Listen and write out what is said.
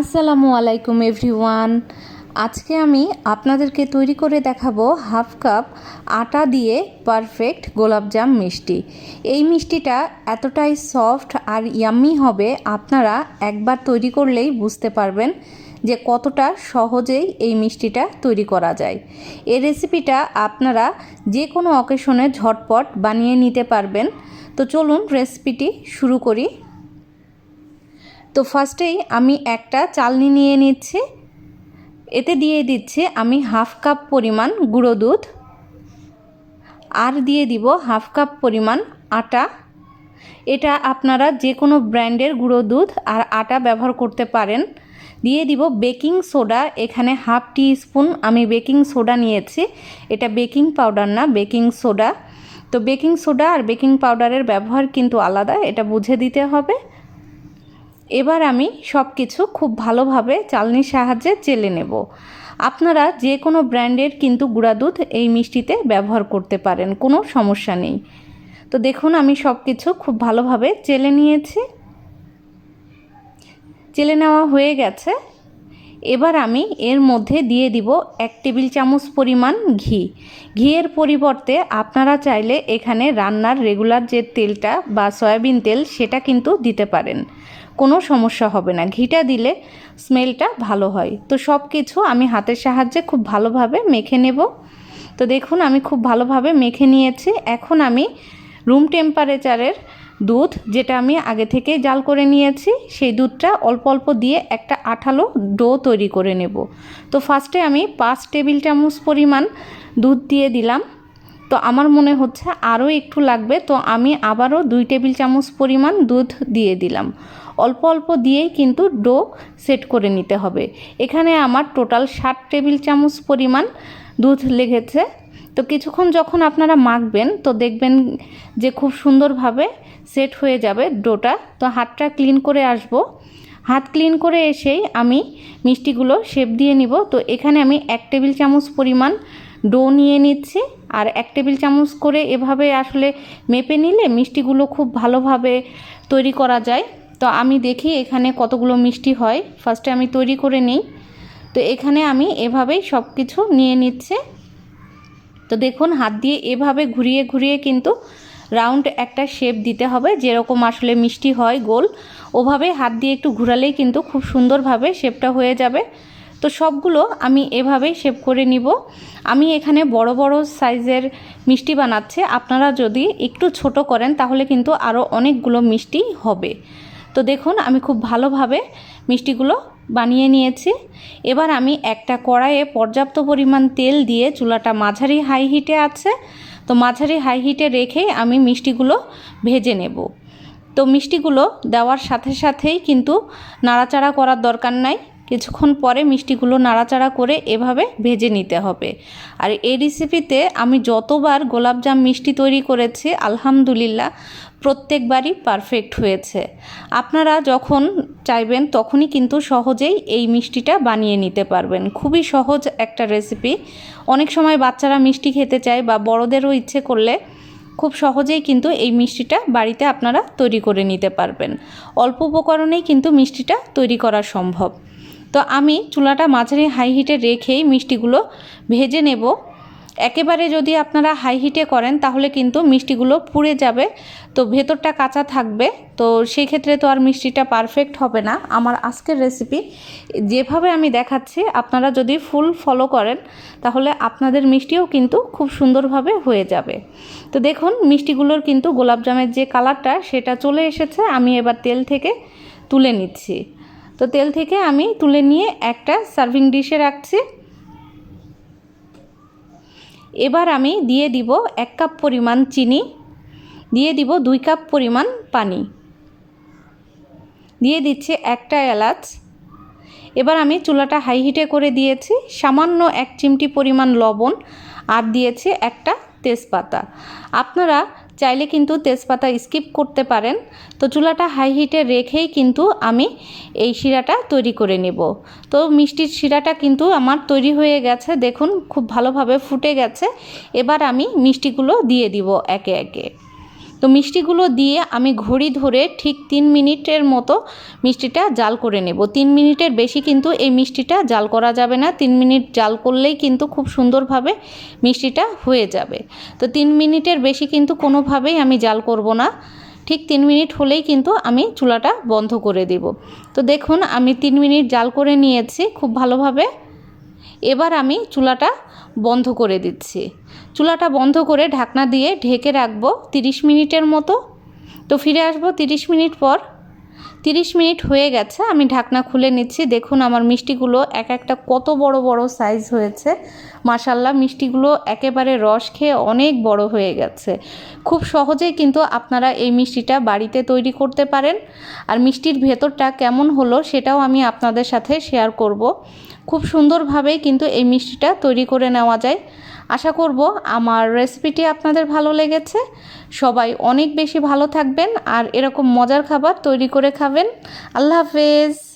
আসসালামু আলাইকুম, এভরিওয়ান। আজকে আমি আপনাদেরকে তৈরি করে দেখাবো হাফ কাপ আটা দিয়ে পারফেক্ট গোলাপজাম মিষ্টি। এই মিষ্টিটা এতটাই সফট আর ইয়াম্মি হবে, আপনারা একবার তৈরি করলেই বুঝতে পারবেন যে কতটা সহজেই এই মিষ্টিটা তৈরি করা যায়। এই রেসিপিটা আপনারা যে কোনো অকেশনে ঝটপট বানিয়ে নিতে পারবেন। তো চলুন রেসিপিটি শুরু করি। তো ফার্স্টেই আমি একটা চালনি নিয়ে নিচ্ছি। এতে দিয়ে দিচ্ছি আমি হাফ কাপ পরিমাণ গুঁড়ো দুধ। আর দিয়ে দিব হাফ কাপ পরিমাণ আটা। এটা আপনারা যে কোনো ব্র্যান্ডের গুঁড়ো দুধ আর আটা ব্যবহার করতে পারেন। দিয়ে দিব বেকিং সোডা, এখানে হাফ টি স্পুন আমি বেকিং সোডা নিয়েছি। এটা বেকিং পাউডার না, বেকিং সোডা। তো বেকিং সোডা আর বেকিং পাউডারের ব্যবহার কিন্তু আলাদা, এটা বুঝে দিতে হবে। এবার আমি সব কিছু খুব ভালোভাবে চালনির সাহায্যে চেলে নেব। আপনারা যে কোনো ব্র্যান্ডের কিন্তু গুঁড়া দুধ এই মিষ্টিতে ব্যবহার করতে পারেন, কোনো সমস্যা নেই। তো দেখুন, আমি সব কিছু খুব ভালোভাবে চেলে নিয়েছি। চেলে নেওয়া হয়ে গেছে। এবার আমি এর মধ্যে দিয়ে দিব এক টেবিল চামচ পরিমাণ ঘি। ঘিয়ের পরিবর্তে আপনারা চাইলে এখানে রান্নার রেগুলার যে তেলটা বা সয়াবিন তেল, সেটা কিন্তু দিতে পারেন। কোনো সমস্যা হবে না। ঘিটা দিলে স্মেলটা ভালো হয়। তো সব কিছু আমি হাতের সাহায্যে খুব ভালোভাবে মেখে নেব। তো দেখুন, আমি খুব ভালোভাবে মেখে নিয়েছি। এখন আমি রুম টেম্পারেচারের দুধ যেটা আমি আগে থেকে জাল করে নিয়েছি, সেই দুধটা অল্প অল্প দিয়ে একটা আঠালো ডো তৈরি করে নেব। তো ফার্স্টে আমি পাঁচ টেবিল চামচ পরিমাণ দুধ দিয়ে দিলাম। তো আমার মনে হচ্ছে আরও একটু লাগবে, তো আমি আবারও দুই টেবিল চামচ পরিমাণ দুধ দিয়ে দিলাম। অল্প অল্প দিয়েই কিন্তু ডো সেট করে নিতে হবে। এখানে আমার টোটাল ষাট টেবিল চামচ পরিমাণ দুধ লেগেছে। তো কিছুক্ষণ যখন আপনারা মাখবেন, তো দেখবেন যে খুব সুন্দরভাবে সেট হয়ে যাবে ডোটা। তো হাতটা ক্লিন করে আসব। হাত ক্লিন করে এসেই আমি মিষ্টিগুলো শেপ দিয়ে নিব। তো এখানে আমি এক টেবিল চামচ পরিমাণ ডো নিয়ে নিচ্ছি। আর এক টেবিল চামচ করে এভাবে আসলে মেপে নিলে মিষ্টিগুলো খুব ভালোভাবে তৈরি করা যায়। তো আমি দেখি এখানে কতগুলো মিষ্টি হয়। ফার্স্টে আমি তৈরি করে নিই। তো এখানে আমি এভাবেই সব কিছু নিয়ে নিচ্ছে। তো দেখুন, হাত দিয়ে এভাবে ঘুরিয়ে ঘুরিয়ে কিন্তু রাউন্ড একটা শেপ দিতে হবে। যেরকম আসলে মিষ্টি হয় গোল, ওভাবে হাত দিয়ে একটু ঘুরালেই কিন্তু খুব সুন্দরভাবে শেপটা হয়ে যাবে। তো সবগুলো আমি এভাবেই শেপ করে নিব। আমি এখানে বড় বড় সাইজের মিষ্টি বানাচ্ছি। আপনারা যদি একটু ছোট করেন, তাহলে কিন্তু আরও অনেকগুলো মিষ্টি হবে। তো দেখুন, আমি খুব ভালোভাবে মিষ্টিগুলো বানিয়ে নিয়েছি। এবার আমি একটা কড়াইয়ে পর্যাপ্ত পরিমাণ তেল দিয়ে চুলাটা মাঝারি হাই হিটে আছে। তো মাঝারি হাই হিটে রেখেই আমি মিষ্টিগুলো ভেজে নেব। তো মিষ্টিগুলো দেওয়ার সাথে সাথেই কিন্তু নাড়াচাড়া করার দরকার নাই। কিছুক্ষণ পরে মিষ্টিগুলো নাড়াচাড়া করে এভাবে ভেজে নিতে হবে। আর এই রেসিপিতে আমি যতবার গোলাপজাম মিষ্টি তৈরি করেছি, আলহামদুলিল্লাহ, প্রত্যেকবারই পারফেক্ট হয়েছে। আপনারা যখন চাইবেন, তখনই কিন্তু সহজেই এই মিষ্টিটা বানিয়ে নিতে পারবেন। খুবই সহজ একটা রেসিপি অনেক সময় বাচ্চারা মিষ্টি খেতে চায় বা বড়দেরও ইচ্ছে করলে খুব সহজেই কিন্তু এই মিষ্টিটা বাড়িতে আপনারা তৈরি করে নিতে পারবেন। অল্প উপকরণেই কিন্তু মিষ্টিটা তৈরি করা সম্ভব। তো আমি চুলাটা মাঝারি হাই হিটে রেখেই মিষ্টিগুলো ভেজে নেব। একেবারে যদি আপনারা হাই হিটে করেন, তাহলে কিন্তু মিষ্টিগুলো পুড়ে যাবে। তো ভেতরটা কাঁচা থাকবে। তো সেই ক্ষেত্রে তো আর মিষ্টিটা পারফেক্ট হবে না। আমার আজকের রেসিপি যেভাবে আমি দেখাচ্ছি, আপনারা যদি ফুল ফলো করেন, তাহলে আপনাদের মিষ্টিও কিন্তু খুব সুন্দরভাবে হয়ে যাবে। তো দেখুন, মিষ্টিগুলোর কিন্তু গোলাপজামের যে কালারটা সেটা চলে এসেছে। আমি এবার তেল থেকে তুলে নিচ্ছি। তো তেল থেকে আমি তুলে নিয়ে একটা সার্ভিং ডিশে রাখছি। এবার আমি দিয়ে দিব এক কাপ পরিমাণ চিনি, দিয়ে দিব দুই কাপ পরিমাণ পানি। দিয়ে দিচ্ছে একটা এলাচ। এবার আমি চুলাটা হাই হিটে করে দিয়েছি, সামান্য এক চিমটি পরিমাণ লবণ, আর দিয়েছি একটা তেজপাতা। আপনারা চাইলে কিন্তু তেজপাতা স্কিপ করতে পারেন। তো চুলাটা হাই হিটে রেখেই কিন্তু আমি এই শিরাটা তৈরি করে নেব। তো মিষ্টির শিরাটা কিন্তু আমার তৈরি হয়ে গেছে, দেখুন খুব ভালোভাবে ফুটে গেছে। এবার আমি মিষ্টিগুলো দিয়ে দিব একে একে। তো মিষ্টিগুলো দিয়ে আমি ঘড়ি ধরে ঠিক তিন মিনিটের মতো মিষ্টিটা জাল করে নেব। তিন মিনিটের বেশি কিন্তু এই মিষ্টিটা জাল করা যাবে না। তিন মিনিট জাল করলেই কিন্তু খুব সুন্দরভাবে মিষ্টিটা হয়ে যাবে। তো তিন মিনিটের বেশি কিন্তু কোনোভাবেই আমি জাল করব না। ঠিক তিন মিনিট হলেই কিন্তু আমি চুলাটা বন্ধ করে দেব। তো দেখুন, আমি তিন মিনিট জাল করে নিয়েছি। খুব ভালোভাবে এবার আমি চুলাটা বন্ধ করে দিচ্ছি। চুলাটা বন্ধ করে ঢাকনা দিয়ে ঢেকে রাখব তিরিশ মিনিটের মতো। তো ফিরে আসব তিরিশ মিনিট পর। তিরিশ মিনিট হয়ে গেছে, আমি ঢাকনা খুলে নিচ্ছি। দেখুন আমার মিষ্টিগুলো এক একটা কত বড় বড় সাইজ হয়েছে। মাসাল্লাহ মিষ্টিগুলো একেবারে রস খেয়ে অনেক বড় হয়ে গেছে। খুব সহজেই কিন্তু আপনারা এই মিষ্টিটা বাড়িতে তৈরি করতে পারেন। আর মিষ্টির ভেতরটা কেমন হলো সেটাও আমি আপনাদের সাথে শেয়ার করব। খুব সুন্দরভাবেই কিন্তু এই মিষ্টিটা তৈরি করে নেওয়া যায়। আশা করব আমার রেসিপিটি আপনাদের ভালো লেগেছে। সবাই অনেক বেশি ভালো থাকবেন আর এরকম মজার খাবার তৈরি করে খাবেন। আল্লাহ হাফেজ।